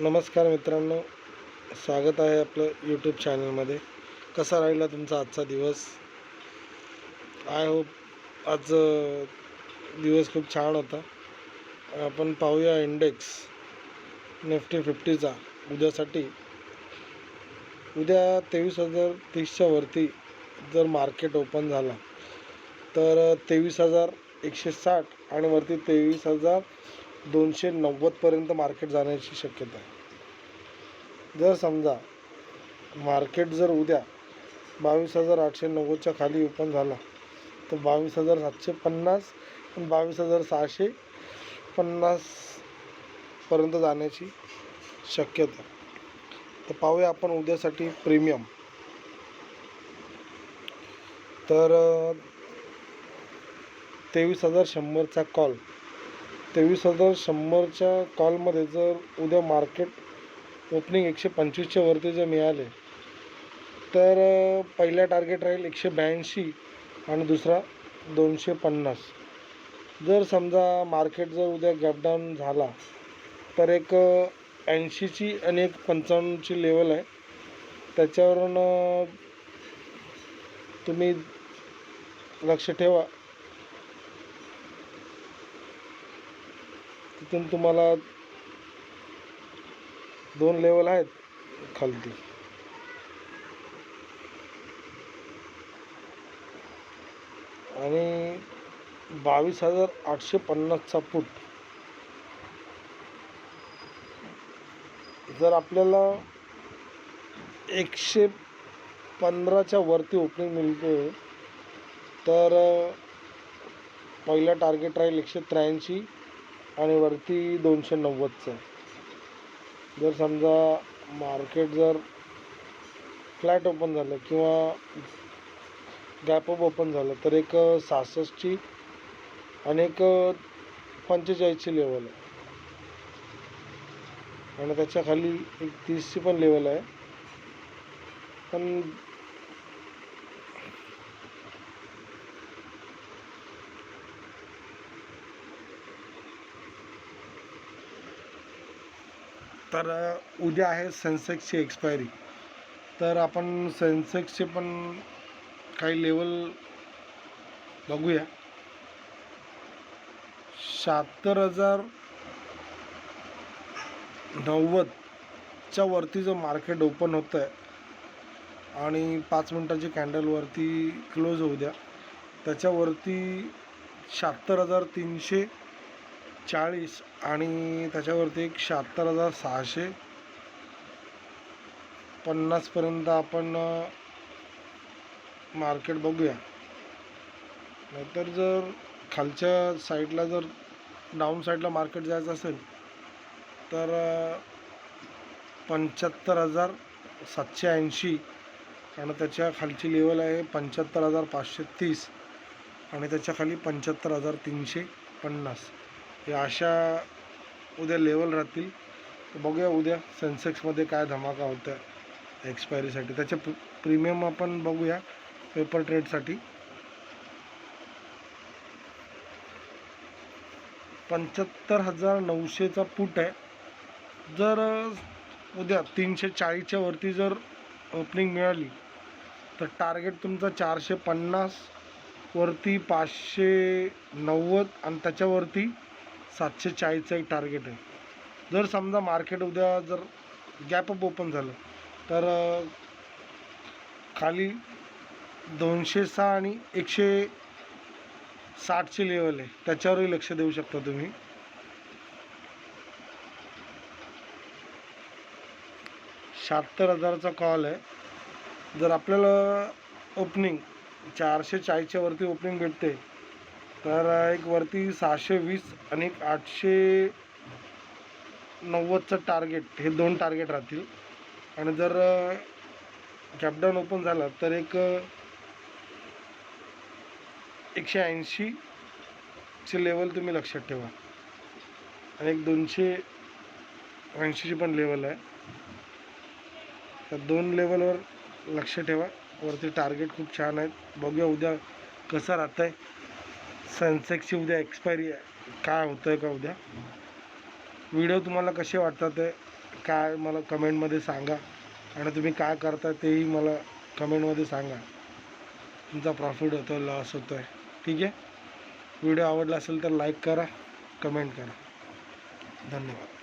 नमस्कार मित्रांनो स्वागत आहे आपलं यूट्यूब चॅनलमध्ये कसा राहिला तुमचा आजचा दिवस? आय होप आज दिवस खूप छान होता. आपण पाहूया इंडेक्स निफ्टी फिफ्टीचा उद्यासाठी. उद्या तेवीस हजार तीसच्या वरती जर मार्केट ओपन झाला तर तेवीस हजार एकशे साठ आणि वरती तेवीस हजार दोनशे नव्वदपर्यंत मार्केट जाण्याची शक्यता आहे. जर समजा मार्केट जर उद्या बावीस हजार आठशे नव्वदच्या खाली ओपन झाला तर बावीस हजार सातशे पन्नास पण बावीस हजार सहाशे पन्नासपर्यंत जाण्याची शक्यता तर पाहूया आपण उद्यासाठी प्रीमियम. तर तेवीस हजार शंभरचा कॉल. तेवीस हजार शंभरच्या कॉलमध्ये जर उद्या मार्केट ओपनिंग एकशे पंचवीसच्या वरती जर मिळाले तर पहिला टार्गेट राहील एकशे ब्याऐंशी आणि दुसरा दोनशे पन्नास. जर समजा मार्केट जर उद्या गॅपडाऊन झाला तर एक ऐंशीची आणि एक पंचावन्नची लेवल आहे. त्याच्यावरून तुम्ही लक्ष ठेवा. तिथून तुम्हाला दोन लेवल आहेत खालती. आणि बावीस हजार आठशे पन्नासचा फूट जर आपल्याला एकशे पंधराच्या वरती ओपनिंग मिळते तर पहिला टार्गेट राहील एकशे त्र्याऐंशी. आणि वरती दोनशे नव्वदचं. जर समजा मार्केट जर फ्लॅट ओपन झालं किंवा गॅपअप ओपन झालं तर एक सहासष्टची आणि एक पंचेचाळीसची लेवल आहे. आणि त्याच्याखाली एक तीसची पण लेवल आहे. पण तर उद्या आहे सेन्सेक्सची एक्सपायरी. तर आपण सेन्सेक्सचे पण काही लेवल बघूया. शहात्तर हजार नव्वदच्या वरती जो मार्केट ओपन होतं आहे आणि पाच मिनटाची कॅन्डलवरती क्लोज होऊ द्या त्याच्यावरती शहात्तर हजार तीनशे चाळीस आणि त्याच्यावरती एक शहात्तर हजार सहाशे पन्नासपर्यंत आपण मार्केट बघूया. नाहीतर जर खालच्या साईडला जर डाऊन साईडला मार्केट जायचं असेल तर पंच्याहत्तर हजार सातशे ऐंशी आणि त्याच्या खालची लेवल आहे पंच्याहत्तर हजार पाचशे तीस आणि त्याच्याखाली पंच्याहत्तर हजार तीनशे पन्नास. या अशा उद्या लेवल राहतील. बघूया उद्या सेन्सेक्समध्ये काय धमाका होत एक्सपायरीसाठी त्याचे प्र प्रीमियम आपण बघूया पेपर ट्रेडसाठी पंच्याहत्तर हजार नऊशेचा पुट आहे. जर उद्या तीनशे चाळीसच्या वरती जर ओपनिंग मिळाली तर टार्गेट तुमचा चारशे पन्नास वरती पाचशे नव्वद आणि त्याच्यावरती सातशे चाळीसचं एक टार्गेट आहे. जर समजा मार्केट उद्या जर गॅपअप ओपन झालं तर खाली दोनशे सहा आणि एकशे साठची लेवल आहे. त्याच्यावरही लक्ष देऊ शकता तुम्ही. शहात्तर हजाराचा कॉल आहे. जर आपल्याला ओपनिंग चारशे चाळीसच्या वरती ओपनिंग भेटते तर एक वरती सहाशे वीस आणि एक आठशे नव्वदचं टार्गेट हे दोन टार्गेट राहतील. आणि जर कॅपडाऊन ओपन झाला तर एक एकशे ऐंशीची लेवल तुम्ही लक्षात ठेवा. आणि एक दोनशे ऐंशीची पण लेवल आहे. तर दोन लेवलवर लक्ष ठेवा. वरती टार्गेट खूप छान आहेत. बघूया उद्या कसं राहतं आहे सनसेक्सची उद्या एक्सपायरी आहे. काय होतं आहे का उद्या? व्हिडिओ तुम्हाला कसे वाटतात ते काय मला कमेंटमध्ये सांगा. आणि तुम्ही काय करता तेही मला कमेंटमध्ये सांगा. तुमचा प्रॉफिट होतो आहे लॉस होतो आहे ठीक आहे? व्हिडिओ आवडला असेल तर लाईक करा कमेंट करा. धन्यवाद.